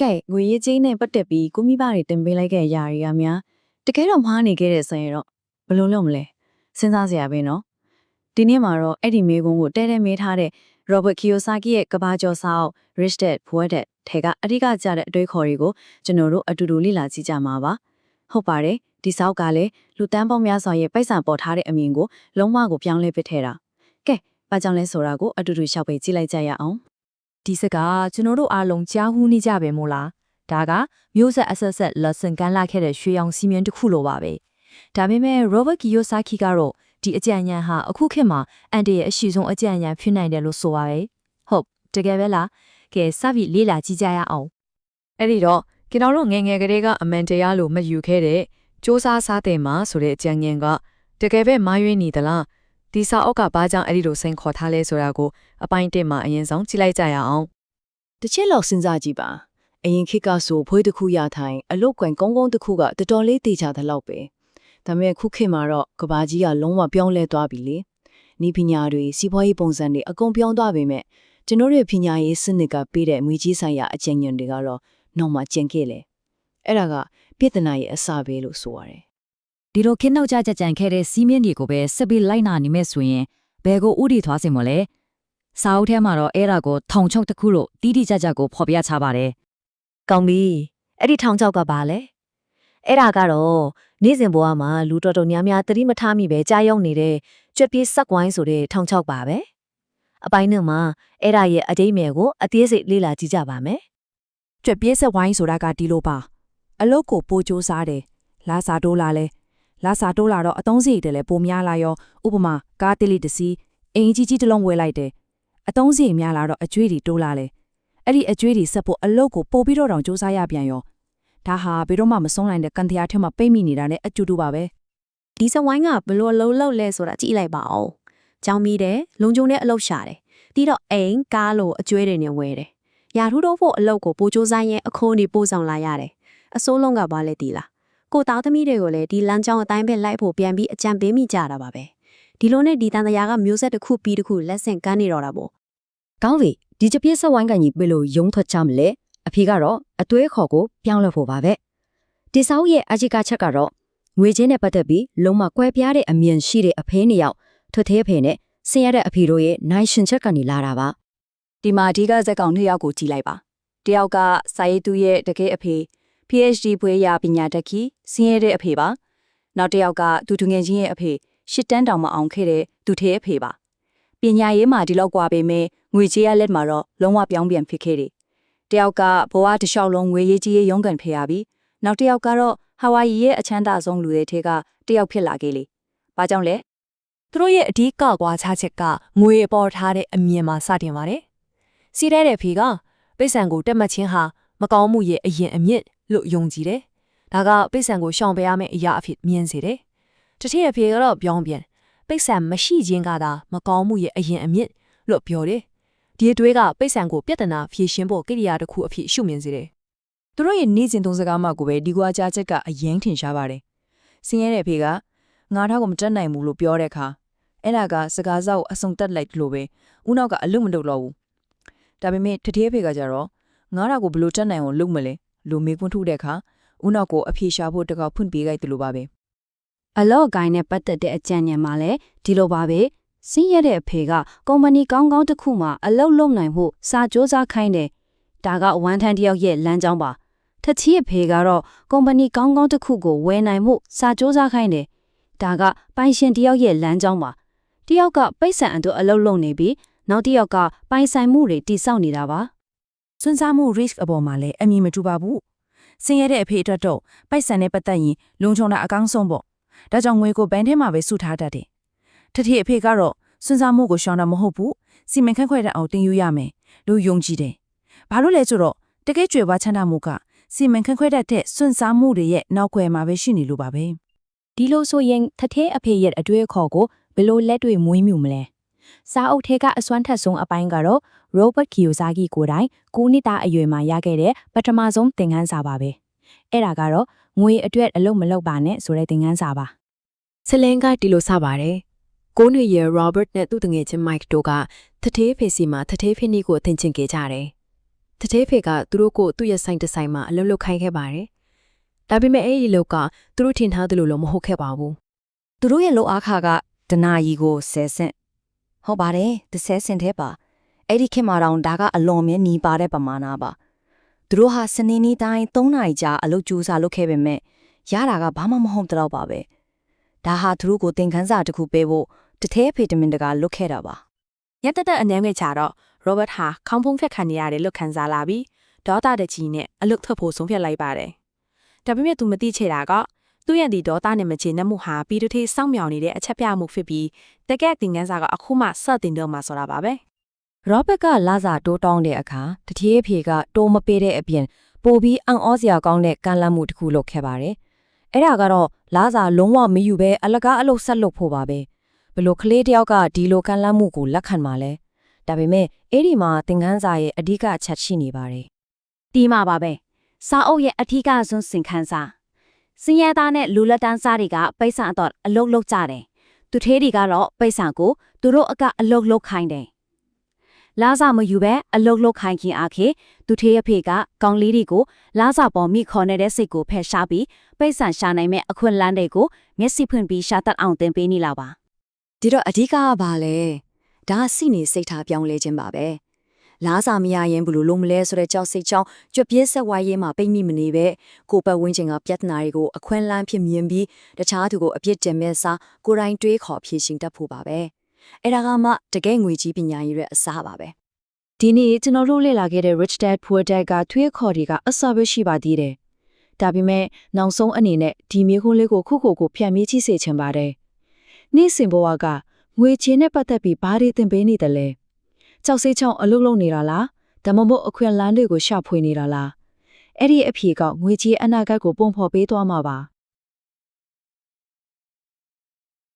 ကဲငွေရေးချင်းနဲ့ပတ်သက်ပြီးကိုမိဘတွေတင်ပေးလိုက်ခဲ့တဲ့ຢာတွေကများတကယ်တော့မှားနေခဲ့တဲ့ဆိုရင်တော့ဘယ်လိုလုပ်မလဲစဉ်းစားစရာပဲနော်ဒီနေ့မှာတော့အဲ့ဒီမေကွန်းကိုတဲတဲမေးထားတဲ့ Robert Kiyosaki ရဲ့ကဘာကျော်စာအုပ် Rich Dad Poor Dad ထဲကအဓိကကျတဲ့အတွေးခေါ်တွေကိုကျွန်တော်တို့အတူတူလေ့လာကြည့်ကြမှာပါဟုတ်ပါတယ်ဒီစာအုပ်ကလည်းလူတန်းပေါင်းများစွာရဲ့ပိုက်ဆံပေါ်ထားတဲ့အမြင်ကိုလုံးဝကိုပြောင်းလဲပစ်ထဲတာကဲဘာကြောင့်လဲဆိုတာကိုအတူတူရှောက်ပေးကြည့်လိုက်ကြရအောင် ဒီစကားကျွန်တော်တို့အားလုံးကြားဟူးနေကြပဲမို့လားဒါကမျိုးဆက်အဆက်ဆက် lesson ကန်လာခဲ့တဲ့ရွှေရောင်စီမင်းတစ်ခုလိုပါပဲဒါပေမဲ့ Robert Kiyosaki ကတော့ဒီအကြံဉာဏ်ဟာအခုခေတ်မှာအန်တီရဲ့အရှိဆုံးအကြံဉာဏ်ဖြစ်နိုင်တယ်လို့ဆိုပါပဲဟုတ်တကယ်ပဲလားကဲစပြီးလေ့လာကြည့်ကြရအောင်အဲ့ဒီတော့ကျွန်တော်တို့ငယ်ငယ်ကလေးကအမှန်တရားလို့မယူခဲ့တဲ့စ조사စားတဲ့မှာဆိုတဲ့အကြံဉာဏ်ကတကယ်ပဲမာရွေးနေသလား ဒီစာအုပ်ကဘာကြောင့်အဲ့ဒီလိုစိန်ခေါ်ထားလဲဆိုတာကိုအပိုင်းတစ်မှာအရင်ဆုံးကြည့်လိုက်ကြရအောင်တစ်ချက်လောက်စဉ်းစားကြည့်ပါအရင်ခေတ်ကဆိုဖွေးတစ်ခုရထိုင်အလုတ်ကွန်ကုန်းကုန်းတစ်ခုကတော်တော်လေးတေချာတဲ့လောက်ပဲဒါပေမဲ့ခုခေတ်မှာတော့ကဘာကြီးကလုံးဝပြောင်းလဲသွားပြီလေနီးပညာတွေစီးပွားရေးပုံစံတွေအကုန်ပြောင်းသွားပေမဲ့ကျွန်တော်ရဲ့ပညာရေးစနစ်ကပေးတဲ့ငွေကြီးဆိုင်ရာအကျဉ်းညွန်တွေကတော့နောက်မှကျင်ခဲ့လေအဲ့ဒါကပြည်ထနာရဲ့အစပဲလို့ဆိုရတယ် ဒီလိုခင်းနောက်ကြကြကြံခဲ့တဲ့စီးမင်းတွေကိုပဲစပီလိုက်နာနေမဲ့ဆိုရင်ဘယ်ကိုဥတီသွားစင်မလဲစာအုပ်ထဲမှာတော့အဲ့ဒါကိုထောင်ချုပ်တစ်ခုလို့တီးတီကြကြကိုဖော်ပြချပါတယ်ကောင်းပြီအဲ့ဒီထောင်ချောက်ကပါလဲအဲ့ဒါကတော့နေ့စဉ်ဘဝမှာလူတော်တော်များများသတိမထားမိပဲကြားရောက်နေတဲ့ကြွက်ပြေးဆက်ကွိုင်းဆိုတဲ့ထောင်ချောက်ပါပဲအပိုင်းနှစ်မှာအဲ့ဒါရဲ့အတိတ်မယ်ကိုအသေးစိတ်လေ့လာကြည့်ကြပါမယ်ကြွက်ပြေးဆက်ဝိုင်းဆိုတာကဒီလိုပါအလုတ်ကိုပိုကြိုးစားတယ်လာစာတိုးလာလဲ လာစာတိုးလာတော့အသုံးစရိတ်တွေလည်းပိုများလာရောဥပမာကားတိလိတစ်စီးအင်ကြီးကြီးတစ်လုံးဝယ်လိုက်တယ်အသုံးစရိတ်များလာတော့အကျွေးတွေတိုးလာလဲအဲ့ဒီအကျွေးတွေဆက်ဖို့အလုတ်ကိုပို့ပြီးတော့တောင်စူးစမ်းရပြန်ရောဒါဟာဘယ်တော့မှမဆုံးနိုင်တဲ့ကန်တရားထဲမှာပိတ်မိနေတာနဲ့အကျူတူပါပဲဒီစဝိုင်းကဘလို့အလုံးလောက်လဲဆိုတာကြည့်လိုက်ပါဦး။ကြောင်မီတယ်လုံကြုံနဲ့အလုပ်ရှာတယ်။ပြီးတော့အိမ်ကားလို့အကျွေးတွေနဲ့ဝယ်တယ်။ရာထူးတော့ဖို့အလုပ်ကိုပိုချိုးဆိုင်ရင်အခိုးနေပို့ဆောင်လာရတယ်။အစိုးလုံးကဘာလဲတီလား။ ကိုသားသမီးတွေကိုလည်းဒီလမ်းကြောင်းအတိုင်းပဲလိုက်ဖို့ပြန်ပြီးအကြံပေးမိကြတာပါပဲ။ဒီလိုနဲ့ဒီတန်တရားကမျိုးဆက်တစ်ခုပြီးတစ်ခုလက်ဆင့်ကမ်းနေတော့တာပေါ့ကောင်းပြီဒီချပြည့်ဆက်ဝိုင်းကန်ကြီးဘယ်လိုယုံထွက်ချမလဲအဖေကတော့အသွေးခေါ်ကိုပြောင်းလဲဖို့ပါပဲဒီစာအုပ်ရဲ့အจิกချက်ကတော့ငွေချင်းနဲ့ပတ်သက်ပြီးလုံးဝကွဲပြားတဲ့အမြင်ရှိတဲ့အဖေနှစ်ယောက်ထွတ်သေးအဖေနဲ့ဆင်းရဲတဲ့အဖေတို့ရဲ့နိုင်ရှင်ချက်ကနေလာတာပါဒီမှာအဓိကဇက်ကောင်နှစ်ယောက်ကိုကြည့်လိုက်ပါတယောက်ကစာရေးသူရဲ့တကယ်အဖေ PhD ဘွေးရပညာတက္ကီဆင်းရဲတဲ့အဖေပါနောက်တစ်ယောက်ကသူသူငယ်ချင်းရဲ့အဖေရှစ်တန်းတောင်မအောင်ခဲ့တဲ့သူထေအဖေပါပညာရေးမှာဒီလောက်กว่าပေမဲ့ငွေကြေးရလက်မှာတော့လုံးဝပြောင်းပြန်ဖြစ်ခဲ့တယ်တယောက်ကဘဝတစ်လျှောက်လုံးငွေရေးကြီးရေးရုန်းကန်ဖေရပြီးနောက်တစ်ယောက်ကတော့ဟာဝိုင်ယီရဲ့အချမ်းသာဆုံးလူတွေထဲကတစ်ယောက်ဖြစ်လာခဲ့လေဘာကြောင့်လဲ သူတို့ရဲ့အဓိကကွာခြားချက်ကငွေပေါ်ထားတဲ့အမြင်မှာစတင်ပါတယ်။စီးတဲ့တဲ့ဖေကပိတ်ဆန်ကိုတက်မှတ်ခြင်းဟာမကောင်းမှုရဲ့အရင်အမြင့် လို့ယုံကြည်တယ်။ဒါကပိတ်ဆန်ကိုရှောင်ပေးရမယ့်အရာအဖြစ်မြင်စေတယ်။တတိယဖေကတော့ပြောင်းပြန်ပိတ်ဆန်မရှိခြင်းကသာမကောင်းမှုရဲ့အရင်အမြင့်လို့ပြောတယ်။ဒီအတွေးကပိတ်ဆန်ကိုပြဿနာဖြေရှင်းဖို့ကိရိယာတစ်ခုအဖြစ်ရှုမြင်စေတယ်သူတို့ရဲ့နေ့စဉ်သုံးစကားမှကိုပဲဒီကွာကြားချက်ကအရင်ထင်ရှားပါတယ်ဆင်းရဲတဲ့ဖေကငါးထောက်ကိုမတက်နိုင်ဘူးလို့ပြောတဲ့အခါအဲ့ဒါကစကားစောက်အစုံတက်လိုက်လို့ပဲဦးနောက်ကအလုမလုပ်တော့ဘူးဒါပေမဲ့တတိယဖေကကြတော့ငါးထောက်ကိုဘလို့တက်နိုင်အောင်လုပ်မလဲ လို့မေးခွန်းထုတ်တဲ့အခါဦးနောက်ကိုအဖြေရှာဖို့တကောက်ဖွင့်ပေးလိုက်တယ်လို့ပါပဲအလော့ဂိုင်းနဲ့ပတ်သက်တဲ့အကြံဉာဏ်မှာလည်းဒီလိုပါပဲစင်းရတဲ့အဖေကကုမ္ပဏီကောင်းကောင်းတစ်ခုမှအလုပ်လုပ်နိုင်ဖို့စာကြိုးစားခိုင်းတယ်ဒါကဝန်ထမ်းတစ်ယောက်ရဲ့လမ်းကြောင်းပါထချီအဖေကတော့ကုမ္ပဏီကောင်းကောင်းတစ်ခုကိုဝယ်နိုင်မှုစာကြိုးစားခိုင်းတယ်ဒါကပိုင်ရှင်တစ်ယောက်ရဲ့လမ်းကြောင်းပါတစ်ယောက်ကပိတ်ဆန်အတူအလုပ်လုပ်နေပြီးနောက်တစ်ယောက်ကပိုင်ဆိုင်မှုတွေတိစောက်နေတာပါ စွန့်စားမှု risk အပေါ်မှာလည်းအမြင်မတူပါဘူးဆင်းရဲတဲ့အဖေအတွက်တော့ပိုက်ဆံနဲ့ပတ်သက်ရင်လုံခြုံတာအကောင်းဆုံးပေါ့ဒါကြောင့်ငွေကိုဘဏ်ထဲမှာပဲစုထားတတ်တယ်တတိအဖေကတော့စွန့်စားမှုကိုရှောင်တာမဟုတ်ဘူးစီမံခန့်ခွဲတဲ့အောင်တင်ယူရမယ်လို့ယုံကြည်တယ်ဘာလို့လဲဆိုတော့တကယ်ကြွယ်ဝချမ်းသာမှုကစီမံခန့်ခွဲတတ်တဲ့စွန့်စားမှုတွေရဲ့နောက်ွယ်မှာပဲရှိနေလို့ပါပဲဒီလိုဆိုရင်ထထဲအဖေရဲ့အတွေ့အခေါ်ကိုဘယ်လိုလက်တွေ့မွေးမြူမလဲ စာအုပ်ထဲကအစွမ်းထက်ဆုံးအပိုင်းကတော့ Robert Kiyosaki ကိုယ်တိုင်9နှစ်သားအရွယ်မှာရခဲ့တဲ့ပထမဆုံးသင်ခန်းစာပါပဲအဲ့ဒါကတော့ငွေအတွက်အလုပ်မလုပ်ပါနဲ့ဆိုတဲ့သင်ခန်းစာပါဆလင်းကဒီလိုစပါတယ်။ကိုးနွေရ Robert နဲ့သူ့တငယ်ချင်း Mike တို့ကတထေးဖေစီမှာတထေးဖိနီကိုအသင်ချင်ခဲ့ကြတယ်တထေးဖေကသူတို့ကိုသူ့ရဲ့ဆိုင်တစ်ဆိုင်မှာအလုပ်လုပ်ခိုင်းခဲ့ပါတယ်။ဒါပေမဲ့အဲ့ဒီလောက်ကသူတို့ထင်ထားသလိုလိုမဟုတ်ခဲ့ပါဘူးသူတို့ရဲ့လောက်အားခါကဒနာကြီးကိုဆယ်ဆင့် ဟုတ်ပါတယ်တစ်ဆယ်ဆင့်သေးပါအဲ့ဒီခေတ်မှာတောင်ဒါကအလွန်မြဲညီပါတဲ့ပမာဏပါသူတို့ဟာစနေနေ့တိုင်း3နာရီကြာအလုပ်ကြိုးစားလုပ်ခဲ့ပေမဲ့ရတာကဘာမှမဟုတ်တော့ပါပဲဒါဟာသူတို့ကိုသင်ခန်းစာတစ်ခုပေးဖို့တထဲဖေတမင်တကလွတ်ခဲ့တာပါရက်တက်တက်အနှဲငယ်ချတော့ရောဘတ်ဟာခေါင်းဖုံးဖက်ခံနေရတယ်လို့ခံစားလာပြီးဒေါသတကြီးနဲ့အလုတ်ထွက်ဖို့ဆုံးဖြတ်လိုက်ပါတယ်။ဒါပေမဲ့သူမသိချေတာက သူ့ရဲ့ဒီဒေါသနဲ့မချေနှက်မှုဟာပြီးတစ်ထေးစောင့်မျှော်နေတဲ့အချက်ပြမှုဖြစ်ပြီးတကက်တင်ကန်းစာကအခုမှစတင်တော့မှဆိုတာပါပဲရောဘတ်ကလာစာတိုးတောင်းတဲ့အခါတတိယအဖေကတိုးမပေးတဲ့အပြင်ပိုပြီးအံ့ဩစရာကောင်းတဲ့ကန့်လန့်မှုတစ်ခုလုပ်ခဲ့ပါတယ်။အဲ့ဒါကတော့လာစာလုံးဝမယူဘဲအလကားအလုပ်ဆက်လုပ်ဖို့ပါပဲ။ဘလို့ကလေးတယောက်ကဒီလိုကန့်လန့်မှုကိုလက်ခံမှလဲ။ဒါပေမဲ့အဲ့ဒီမှာသင်ခန်းစာရဲ့အဓိကအချက်ရှိနေပါတယ်ဒီမှာပါပဲစာအုပ်ရဲ့အထူးကဆုံးစင်ခန်းစာ စင်ရဲသားနဲ့လူလက်တန်းစားတွေကပိတ်ဆာတော့အလုတ်လုတ်ကြတယ်သူသေးတွေကတော့ပိတ်ဆာကိုသူတို့အကအလုတ်လုတ်ခိုင်းတယ်လာစာမယူပဲအလုတ်လုတ်ခိုင်းခင်အားခေသူသေးရဲ့ဖေကကောင်းလေးတွေကိုလာစာပေါ်မိခေါ်နေတဲ့စိတ်ကိုဖယ်ရှားပြီးပိတ်ဆာရှာနိုင်မဲ့အခွင့်လန်းတွေကိုမျက်စိဖွင့်ပြီးရှာတတ်အောင်သင်ပေးနေလာပါဒီတော့အဓိကကဘာလဲဒါကစိနေစိတ်ထားပြောင်းလဲခြင်းပါပဲ လားစာမရရင်ဘလို့လုံးမလဲဆိုတဲ့ကြောက်စိတ်ချောင်းကြွပြည့်ဆက်ဝိုင်းရေးမှာပိတ်မိမနေပဲကိုယ်ပတ်ဝန်းကျင်ကပြဿနာတွေကိုအခွင့်အလမ်းဖြစ်မြင်ပြီးတခြားသူကိုအပြစ်တင်မဲ့စားကိုယ်တိုင်တွေးခေါ်ဖြေရှင်းတတ်ဖို့ပါပဲအဲ့ဒါကမှတကယ်ငွေကြီးပညာရေးရဲ့အစားပါပဲဒီနေ့ကျွန်တော်တို့လေ့လာခဲ့တဲ့ Rich Dad Poor Dad ကထွေးခေါ်တွေကအစပဲရှိပါသေးတယ်။ဒါပေမဲ့နောက်ဆုံးအနေနဲ့ဒီမျိုးခွန်းလေးကိုခုခုကိုဖြန့်မြည်ကြည့်စေချင်ပါတယ်။နေ့စဉ်ဘဝကငွေချင်းနဲ့ပတ်သက်ပြီးဘာတွေသင်ပေးနေတယ်လဲ။ ကြောက်စိတ်ချောင်းအလုပ်လုပ်နေတာလား။ဒါမှမဟုတ်အခွင့်အလမ်းတွေကိုရှာဖွေနေတာလား။အဲ့ဒီအဖြေကငွေကြီးအနာဂတ်ကိုပုံဖော်ပေးသွားမှာပါ။